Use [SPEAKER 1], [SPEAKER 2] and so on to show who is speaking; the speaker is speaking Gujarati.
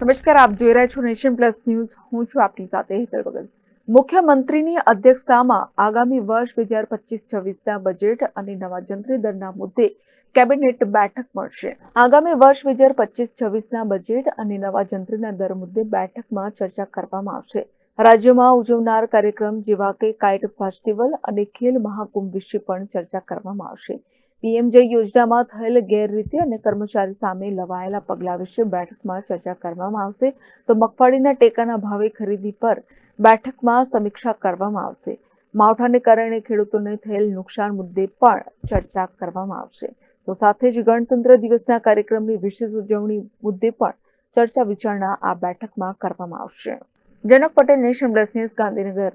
[SPEAKER 1] નમસ્કાર, આપ જોઈ રહ્યા છો નેશન પ્લસ ન્યૂઝ. હું છું આપની સાથે હેતલ ભગત. મુખ્યમંત્રીની અધ્યક્ષતામાં આગામી વર્ષ બે હજાર પચીસ છવ્વીસના બજેટ અને નવા જંત્રી દરના મુદ્દે કેબિનેટ બેઠક મળશે. આગામી વર્ષ બે હજાર પચીસ છવ્વીસના બજેટ અને નવા જંત્રીના દર મુદ્દે બેઠકમાં ચર્ચા કરવામાં આવશે. રાજ્યમાં ઉજવનાર કાર્યક્રમ જેવા કે કાઇટ ફેસ્ટિવલ અને ખેલ મહાકુંભ વિશે પણ ચર્ચા કરવામાં આવશે. પીએમજે યોજનામાં થયેલ ગેરરીતિ અને કર્મચારી સામે લવાયેલા પગલાં વિશે બેઠકમાં ચર્ચા કરવામાં આવશે. તો મગફળીના ટેકાના ભાવે ખરીદી પર બેઠકમાં સમીક્ષા કરવામાં આવશે. માવઠાને કારણે ખેડૂતોને થયેલ નુકસાન મુદ્દે પણ ચર્ચા કરવામાં આવશે. તો સાથે જ ગણતંત્ર દિવસના કાર્યક્રમની વિશેષ ઉજવણી મુદ્દે પણ ચર્ચા વિચારણા આ બેઠકમાં કરવામાં આવશે. Janak Patel nation news Gandhinagar.